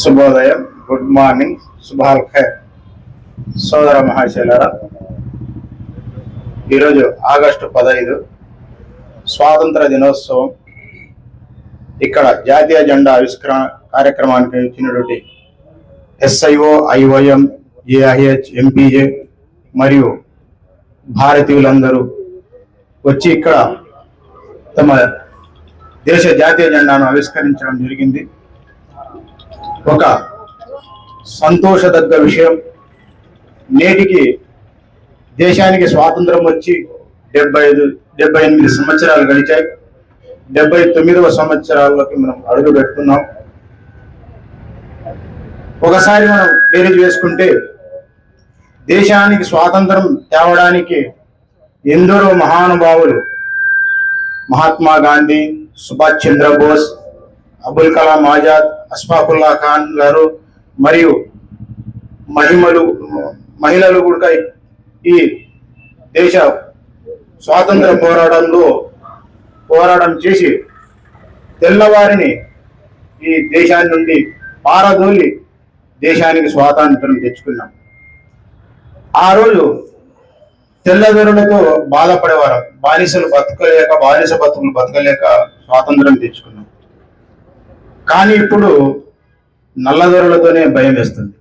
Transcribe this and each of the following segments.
శుభోదయం. Good morning శుభాల్ ఖైర్ సోదర మహాశైలరా ఈరోజు ఆగస్టు పదహైదు స్వాతంత్ర దినోత్సవం. ఇక్కడ జాతీయ జెండా ఆవిష్కరణ కార్యక్రమానికి ఇచ్చినటువంటి ఎస్ఐఓ ఐఓఎం ఏఐహెచ్ ఎంపీజే మరియు భారతీయులందరూ వచ్చి ఇక్కడ తమ దేశ జాతీయ జెండాను ఆవిష్కరించడం జరిగింది. ఒక సంతోషదగ్గ విషయం. నేటికి దేశానికి స్వాతంత్రం వచ్చి డెబ్బై ఐదు డెబ్బై ఎనిమిది సంవత్సరాలు గడిచాయి. డెబ్బై తొమ్మిదవ సంవత్సరాల్లోకి మనం అడుగు పెడుతున్నాం. ఒకసారి మనం బేరీజ్ వేసుకుంటే దేశానికి స్వాతంత్రం తేవడానికి ఎందరో మహానుభావులు మహాత్మా గాంధీ సుభాష్ చంద్రబోస్ అబుల్ కలాం ఆజాద్ అస్ఫాకుల్లా ఖాన్ గారు మరియు మహిమలు మహిళలు కూడా ఈ దేశ స్వాతంత్ర పోరాటంలో పోరాటం చేసి తెల్లవారిని ఈ దేశాన్ని నుండి పారదోలి దేశానికి స్వాతంత్రం తెచ్చుకున్నాం. ఆ రోజు తెల్లదొరలతో బాధపడేవారు. బానిసలు బతకలేక బానిస బతుకులు బతకలేక స్వాతంత్రం తెచ్చుకున్నాం. కానీ ఇప్పుడు నల్లదొరలతోనే భయం వేస్తుంది.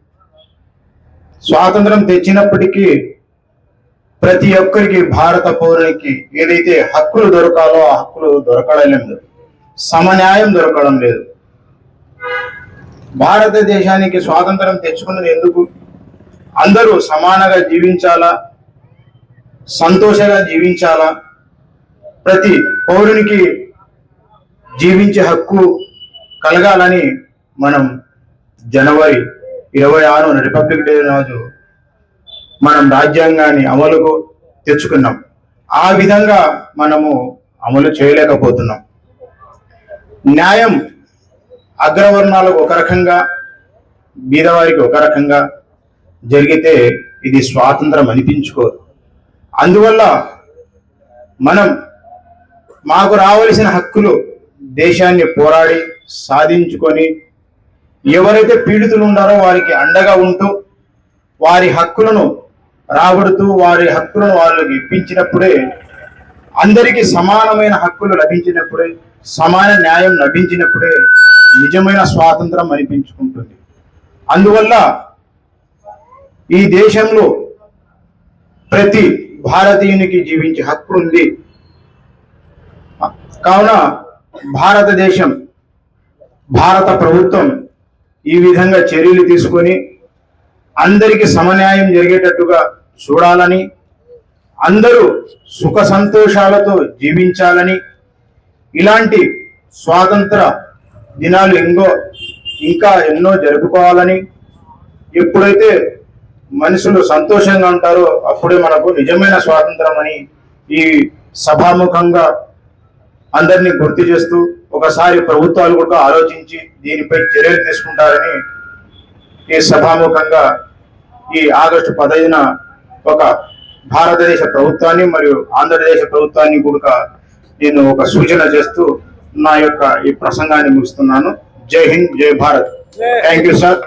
స్వాతంత్రం తెచ్చినప్పటికీ ప్రతి ఒక్కరికి భారత పౌరునికి ఏదైతే హక్కులు దొరకాలో ఆ హక్కులు దొరకడం లేదు. సమన్యాయం దొరకడం లేదు. భారతదేశానికి స్వాతంత్రం తెచ్చుకున్నది ఎందుకు? అందరూ సమానంగా జీవించాలా? సంతోషంగా జీవించాలా? ప్రతి పౌరునికి జీవించే హక్కు కలగాలని మనం జనవరి ఇరవై ఆరు రిపబ్లిక్ డే రోజు మనం రాజ్యాంగాన్ని అమలుకు తెచ్చుకున్నాం. ఆ విధంగా మనము అమలు చేయలేకపోతున్నాం. న్యాయం అగ్రవర్ణాలకు ఒక రకంగా బీదవారికి ఒక రకంగా జరిగితే ఇది స్వాతంత్రం అనిపించుకోదు. అందువల్ల మనం మాకు రావలసిన హక్కులు దేశాన్ని పోరాడి సాధించుకొని ఎవరైతే పీడితులు ఉన్నారో వారికి అండగా ఉంటూ వారి హక్కులను రాబడుతూ వారి హక్కులను వాళ్ళకి ఇప్పించినప్పుడే అందరికీ సమానమైన హక్కులు లభించినప్పుడే సమాన న్యాయం లభించినప్పుడే నిజమైన స్వాతంత్రం అనిపించుకుంటుంది. అందువల్ల ఈ దేశంలో ప్రతి భారతీయునికి జీవించే హక్కు ఉంది. కావున భారతదేశం భారత ప్రభుత్వం ఈ విధంగా చర్యలు తీసుకొని అందరికి సమన్యాయం జరిగేటట్టుగా చూడాలని అందరూ సుఖ సంతోషాలతో జీవించాలని ఇలాంటి స్వాతంత్ర దినాలు ఎంగో ఇంకా ఎన్నో జరుపుకోవాలని ఎప్పుడైతే మనుషులు సంతోషంగా ఉంటారో అప్పుడే మనకు నిజమైన స్వాతంత్రం అని ఈ సభాముఖంగా అందరినీ గుర్తు చేస్తూ ఒకసారి ప్రభుత్వాలు కూడా ఆలోచించి దీనిపై చర్యలు తీసుకుంటారని ఈ సభాముఖంగా ఈ ఆగస్టు పదహైదున ఒక భారతదేశ ప్రభుత్వాన్ని మరియు ఆంధ్రప్రదేశ్ ప్రభుత్వాన్ని కూడా నేను ఒక సూచన చేస్తూ నా యొక్క ఈ ప్రసంగాన్ని ముగిస్తున్నాను. జై హింద్ జై భారత్. Thank you sir.